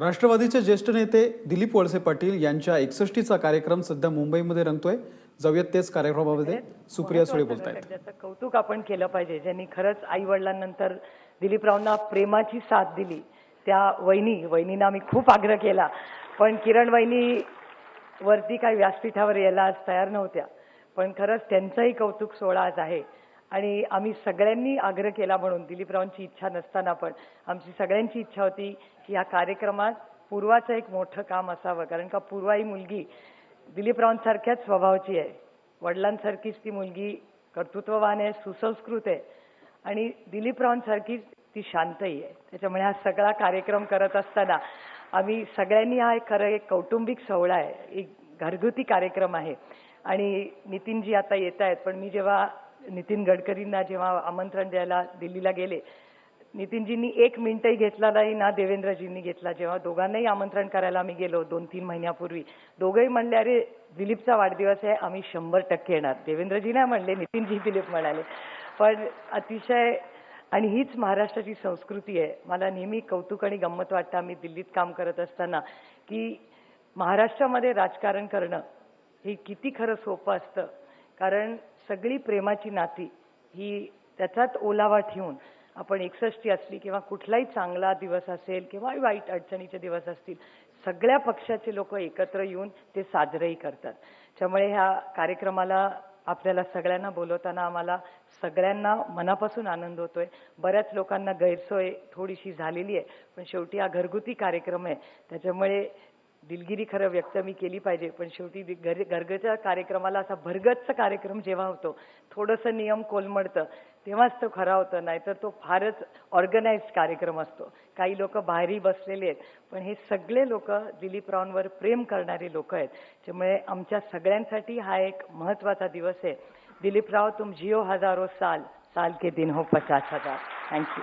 राष्ट्रवादीचे ज्येष्ठ नेते दिलीप वळसे पाटील यांच्या एकसष्टीचा कार्यक्रम सध्या मुंबईमध्ये रंगतोय. जाऊयात तेच कार्यक्रमामध्ये सुप्रिया सुळे बोलत आहेत त्याचं कौतुक आपण केलं पाहिजे. ज्यांनी खरंच आई वडिलांनंतर दिलीपरावांना प्रेमाची साथ दिली त्या वहिनी वहिनींना आम्ही खूप आग्रह केला. पण किरण वहिनी वरती काही व्यासपीठावर यायला आज तयार नव्हत्या. पण खरंच त्यांचाही कौतुक सोहळा आज आहे. आणि आम्ही सगळ्यांनी आग्रह केला म्हणून दिलीपरावांची इच्छा नसताना पण. आमची सगळ्यांची इच्छा होती की या कार्यक्रमात पूर्वाचं एक मोठं काम असावं. कारण का पूर्वा ही मुलगी दिलीपरावांसारख्याच स्वभावाची आहे. वडिलांसारखीच ती मुलगी कर्तृत्ववान आहे सुसंस्कृत आहे. आणि दिलीपरावांसारखीच ती शांतही आहे. त्याच्यामुळे हा सगळा कार्यक्रम करत असताना आम्ही सगळ्यांनी हा एक खरं एक कौटुंबिक सोहळा आहे. एक घरगुती कार्यक्रम आहे. आणि नितीनजी आता येत आहेत. पण मी जेव्हा नितीन गडकरींना जेव्हा आमंत्रण द्यायला दिल्लीला गेले नितीनजींनी एक मिनिटही घेतला नाही ना देवेंद्रजींनी घेतला. जेव्हा दोघांनाही आमंत्रण करायला आम्ही गेलो दोन तीन महिन्यापूर्वी दोघंही म्हणले अरे दिलीपचा वाढदिवस आहे आम्ही शंभर टक्के येणार. देवेंद्रजी नाही म्हणले नितीनजी दिलीप म्हणाले. पण अतिशय आणि हीच महाराष्ट्राची संस्कृती आहे. मला नेहमी कौतुक आणि गंमत वाटतं आम्ही दिल्लीत काम करत असताना की महाराष्ट्रामध्ये राजकारण करणं हे किती खरं सोपं असतं. कारण सगळी प्रेमाची नाती ही त्याचाच ओलावा ठेवून आपण एकसष्टी असली किंवा कुठलाही चांगला दिवस असेल किंवा वाईट अडचणीचे दिवस असतील सगळ्या पक्षाचे लोक एकत्र येऊन ते साजरेही करतात. त्यामुळे ह्या कार्यक्रमाला आपल्याला सगळ्यांना बोलवताना आम्हाला सगळ्यांना मनापासून आनंद होतोय. बऱ्याच लोकांना गैरसोय थोडीशी झालेली आहे पण शेवटी हा घरगुती कार्यक्रम आहे. त्याच्यामुळे दिलगिरी खरं व्यक्त मी केली पाहिजे. पण शेवटी घर घरगच्या कार्यक्रमाला असा भरगतचा कार्यक्रम जेव्हा होतो थोडंसं नियम कोलमडतं तेव्हाच तो खरा होतो. नाहीतर तो फारच ऑर्गनाइज्ड कार्यक्रम असतो. काही लोक बाहेरही बसलेले आहेत पण हे सगळे लोक दिलीपरावांवर प्रेम करणारे लोक आहेत. त्यामुळे आमच्या सगळ्यांसाठी हा एक महत्त्वाचा दिवस आहे. दिलीपराव तुम जिओ हजारो साल. साल के दिन हो पचास हजार. थँक्यू